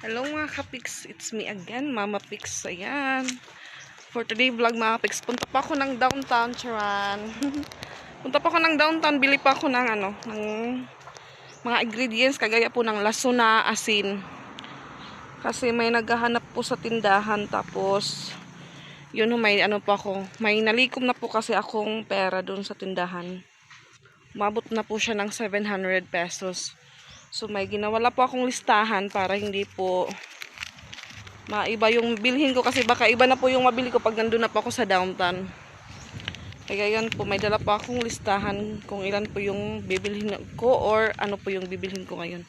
Hello mga kapiks, it's me again, Mama Pix. Ayan. For today vlog mga kapiks, punta pa ako ng downtown, Charan. punta pa ako ng downtown, bili pa ako ng ano, ng mga ingredients, kagaya po ng lasuna, asin. Kasi may naghahanap po sa tindahan, tapos yun may ano po ako, may nalikom na po kasi akong pera doon sa tindahan. Umabot na po siya ng 700 pesos. So may ginawala po akong listahan para hindi po maiba yung bilhin ko kasi baka iba na po yung mabili ko pag nandun na po ako sa downtown. Kaya yan po, may dala po akong listahan kung ilan po yung bibilhin ko or ano po yung bibilhin ko ngayon.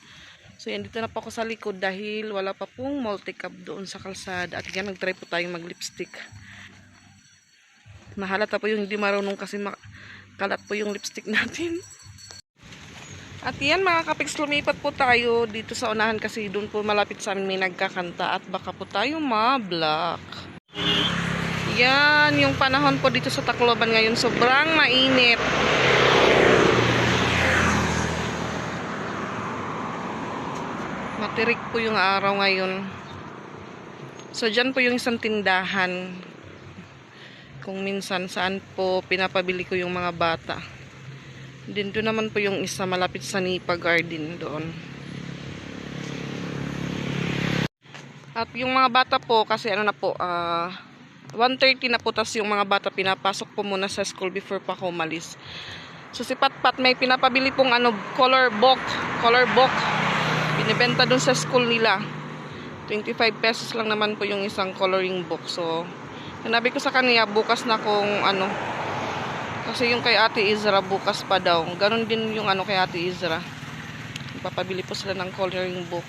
So yan, dito na po ako sa likod dahil wala pa pong multi-cup doon sa kalsada. At yan, nag-try po tayong mag-lipstick. Mahalata po yung hindi marunong kasi ma- kalat po yung lipstick natin. At yan mga kapiks, lumipat po tayo dito sa unahan kasi doon po malapit sa amin may nagkakanta at baka po tayo ma-block. Yan, yung panahon po dito sa Tacloban ngayon, sobrang mainit. Matirik po yung araw ngayon. So, dyan po yung isang tindahan. Kung minsan, saan po pinapabili ko yung mga bata. Doon naman po yung isa malapit sa Nipa Garden doon. At yung mga bata po kasi ano na po ah 1:30 na po tas yung mga bata pinapasok po muna sa school before pa ako umalis. So si Patpat may pinapabili pong ano color book, color book. Binibenta doon sa school nila. 25 pesos lang naman po yung isang coloring book. So sinabi ko sa kanya bukas na kung ano kasi yung kay Ate Izra bukas pa daw. Ganon din yung ano kay Ate Izra. Papabili po sila ng coloring book.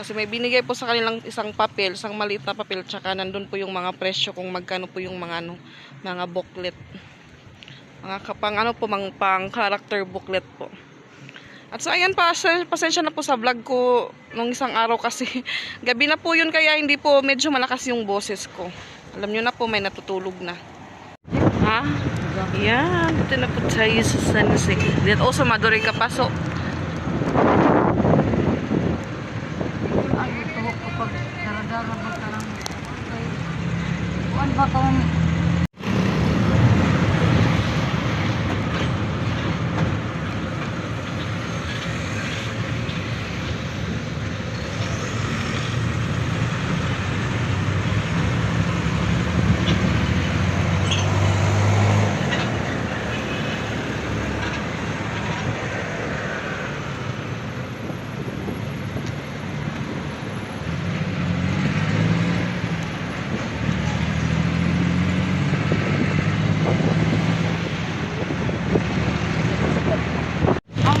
Kasi may binigay po sa kanilang isang papel, isang maliit na papel, tsaka nandun po yung mga presyo kung magkano po yung mga ano, mga booklet. Mga kapang ano po, mga pang character booklet po. At so ayan pa, pasensya na po sa vlog ko nung isang araw kasi gabi na po yun kaya hindi po medyo malakas yung boses ko. Alam nyo na po may natutulog na. Ha? Yan, dito na po tayo sa San. Then also, Madoray Kapaso. Ay, ito kapag daradara ba karang kay Kuan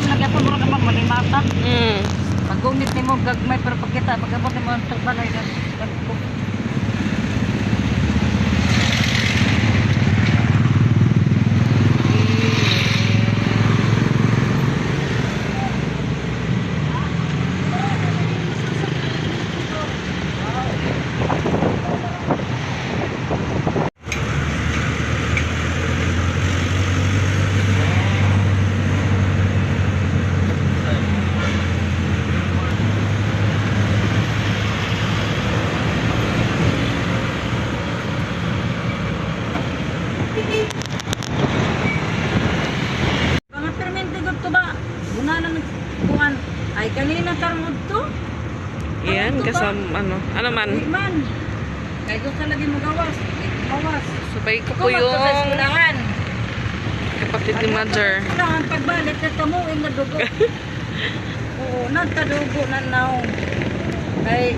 ang nagyapon mo naman malimata. Mm. Pag-gunit ni mo gagmay pero pagkita pag-abot ni mo ang tagbalay na Mga permente gud to ba? Guna na kuan. Ay kanina tarmod to. Yan, kasam, ano, man. Di man. Kay doon ka lagi magawas. Ay, Magawas. Sabay ko po Kumat yung ka sa eskwelahan. kapatid ni Mother. Kailangan pagbalik na tamuin na dugo. Oo, nagkadugo na now. Kay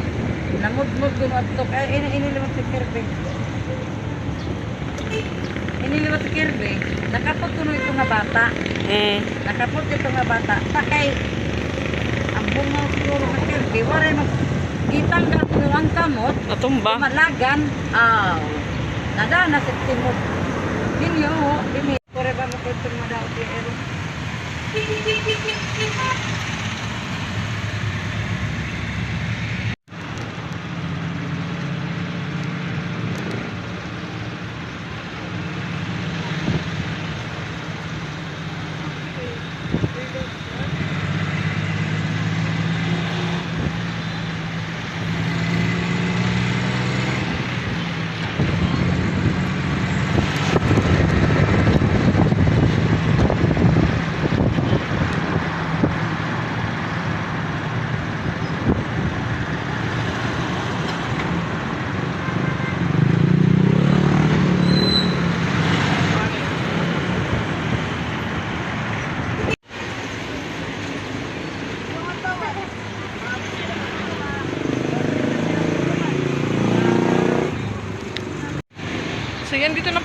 namudmud ko at to. Kaya ini iniliwat si Kirby. Iniliwat si Kirby. Nakapot ko ito nga bata. Mm. Nakapot ito nga bata. Pakay ang bungaw siguro ng Kirby. Waray mag Kitang ka ang kamot. Natumba. Malagan. Aw. Nada na sa timog. Dinyo, dimi. Kore ba mo ko itong madaw di ero?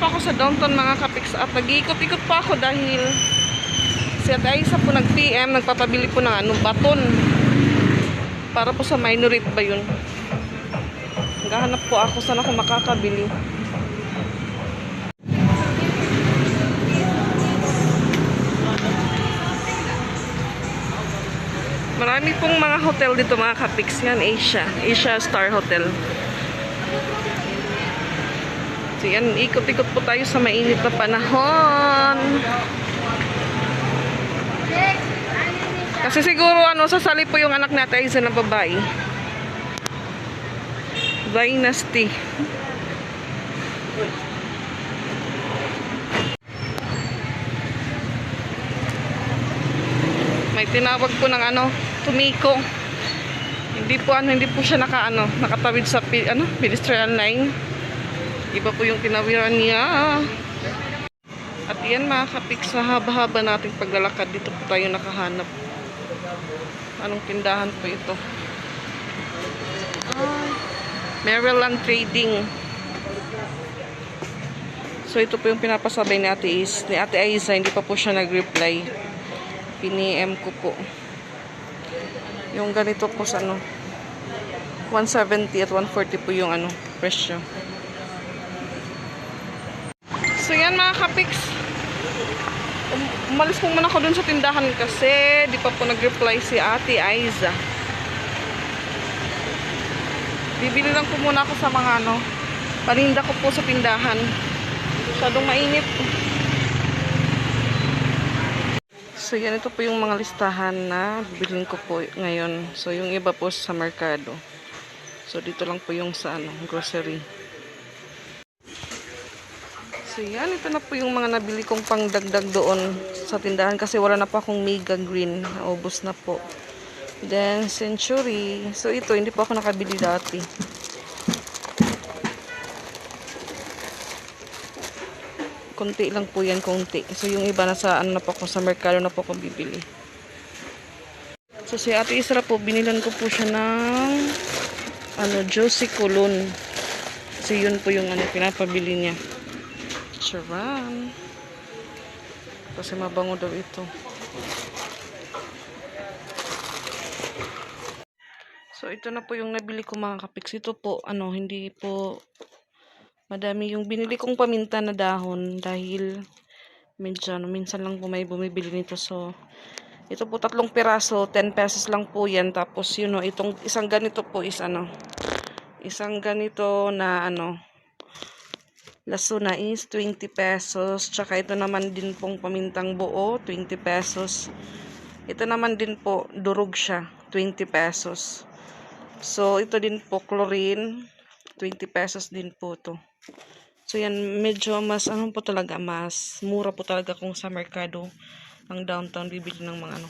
Po ako sa downtown mga kapiks at nag-iikot-ikot pa ako dahil si Ate Aisa po nag-PM, nagpapabili po ng ano, baton. Para po sa minority ba yun? Naghahanap po ako saan ako makakabili. Marami pong mga hotel dito mga kapiks yan, Asia. Asia Star Hotel. So yan, ikot-ikot po tayo sa mainit na panahon. Kasi siguro ano, sasali po yung anak natin isa na babae. Dynasty. May tinawag po ng ano, tumiko. Hindi po ano, hindi po siya naka ano, nakatawid sa ano, pedestrian line. Iba po yung tinawiran niya. At yan mga kapik sa haba-haba nating paglalakad dito po tayo nakahanap. Anong tindahan po ito? Ah, Maryland Trading. So ito po yung pinapasabay ni Ate Is. Ni Ate Aiza, hindi pa po siya nag-reply. Pini-M ko po. Yung ganito po sa ano, 170 at 140 po yung ano, presyo. Yan mga kapiks. Um- umalis po muna ako dun sa tindahan kasi di pa po nag-reply si Ate Aiza. Bibili lang po muna ako sa mga ano, paninda ko po sa tindahan. Masyadong mainit. So yan, ito po yung mga listahan na bibilin ko po ngayon. So yung iba po sa merkado. So dito lang po yung sa ano, grocery. So yan, ito na po yung mga nabili kong pangdagdag doon sa tindahan kasi wala na pa akong mega green. Naubos na po. Then, century. So ito, hindi po ako nakabili dati. Konti lang po yan, konti. So yung iba nasa ano na po ako, sa merkado na po ako bibili. So si Ate Isra po, binilan ko po siya ng ano, Josie Colon. Kasi yun po yung ano, pinapabili niya. Charan. Kasi mabango daw ito. So, ito na po yung nabili ko mga kapiks. Ito po, ano, hindi po madami yung binili kong paminta na dahon dahil medyo, ano, minsan lang po may bumibili nito. So, ito po tatlong piraso, 10 pesos lang po yan. Tapos, yun know, itong isang ganito po is ano, isang ganito na ano, laso na is 20 pesos. Tsaka ito naman din pong pamintang buo, 20 pesos. Ito naman din po, durog siya, 20 pesos. So, ito din po, chlorine, 20 pesos din po to. So, yan, medyo mas, ano po talaga, mas mura po talaga kung sa merkado ng downtown bibili ng mga ano.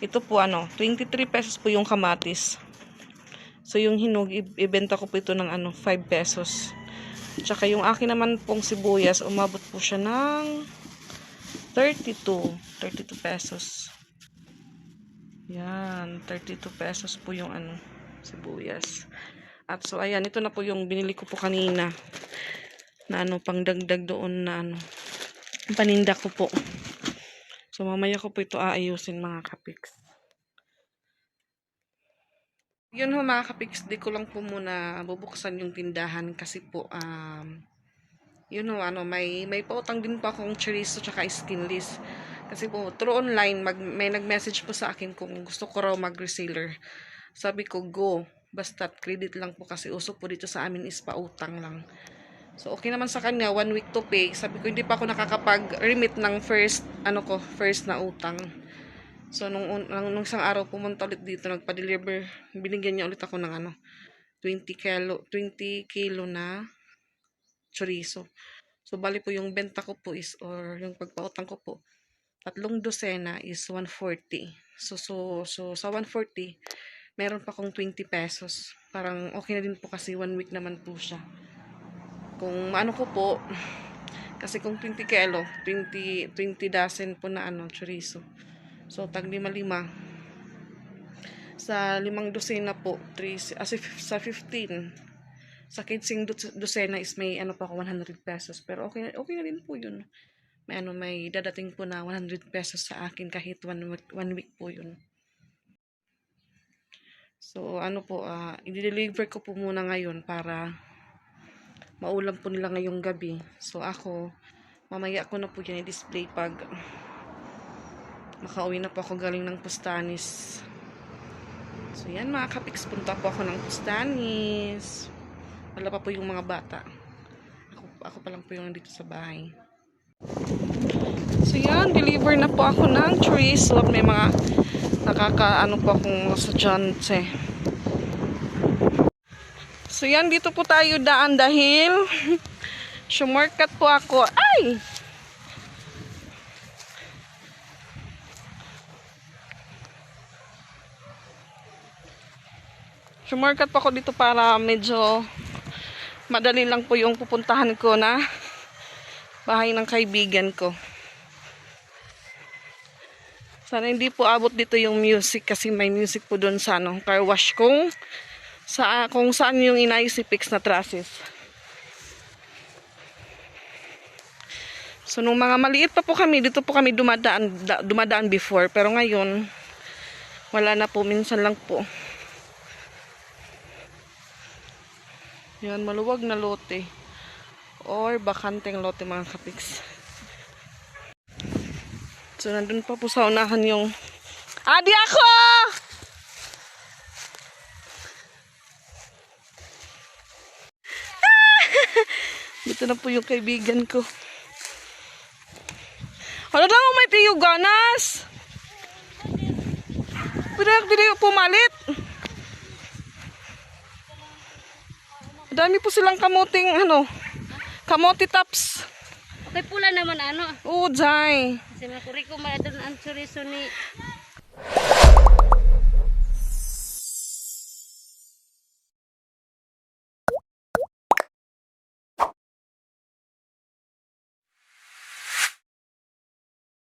Ito po, ano, 23 pesos po yung kamatis. So, yung hinog, ibenta ko po ito ng ano, 5 pesos. Tsaka yung akin naman pong sibuyas, umabot po siya ng 32. 32 pesos. Yan, 32 pesos po yung ano, sibuyas. At so, ayan, ito na po yung binili ko po kanina. Na ano, pangdagdag doon na ano, paninda ko po. So, mamaya ko po ito aayusin mga kapiks. Yun ho mga kapiks, di ko lang po muna bubuksan yung tindahan kasi po, um, yun ho, ano, may, may pautang din po akong chorizo tsaka skinless. Kasi po, through online, mag, may nag-message po sa akin kung gusto ko raw mag-reseller. Sabi ko, go. Basta credit lang po kasi uso po dito sa amin is pautang lang. So, okay naman sa kanya, one week to pay. Sabi ko, hindi pa ako nakakapag-remit ng first, ano ko, first na utang. So, nung, un- nung, nung isang araw pumunta ulit dito, nagpa-deliver, binigyan niya ulit ako ng ano, 20 kilo, 20 kilo na chorizo. So, bali po yung benta ko po is, or yung pagpautang ko po, tatlong dosena is 140. So, so, so sa 140, meron pa akong 20 pesos. Parang okay na din po kasi one week naman po siya. Kung ano ko po, kasi kung 20 kilo, 20, 20 dozen po na ano, chorizo. So, tag lima-lima. Sa limang dosena po, 3, as if, sa 15, Sa kidsing do- dosena is may ano pa ako 100 pesos. Pero okay, okay na din po yun. May ano, may dadating po na 100 pesos sa akin kahit one week, one week po yun. So, ano po, ah, i-deliver ko po muna ngayon para maulam po nila ngayong gabi. So, ako, mamaya ko na po yan i-display pag makauwi na po ako galing ng Pustanis. So, yan mga kapiks, punta po ako ng Pustanis. Wala pa po yung mga bata. Ako, ako pa lang po yung nandito sa bahay. So, yan, deliver na po ako ng trees. So, may mga nakaka, ano po akong estudyante. So, yan, dito po tayo daan dahil Shumorkat po ako. Ay! Shumorkat po ako dito para medyo madali lang po yung pupuntahan ko na bahay ng kaibigan ko. Sana hindi po abot dito yung music kasi may music po doon sa ano, car wash kung sa kung saan yung inayos si Pix na trusses. So, nung mga maliit pa po kami, dito po kami dumadaan, da- dumadaan before. Pero ngayon, wala na po, minsan lang po. Yan, maluwag na lote. Or bakanteng lote mga kapiks. So, nandun pa po sa unahan yung... Adi ako! Dito na po yung kaibigan ko. Ano daw may tiyo ganas? Pwede pwede pumalit. Dami po silang kamuting ano, kamote tops. Okay pula naman ano. Oo, Jai. Kasi makuri ko man ito ang chorizo ni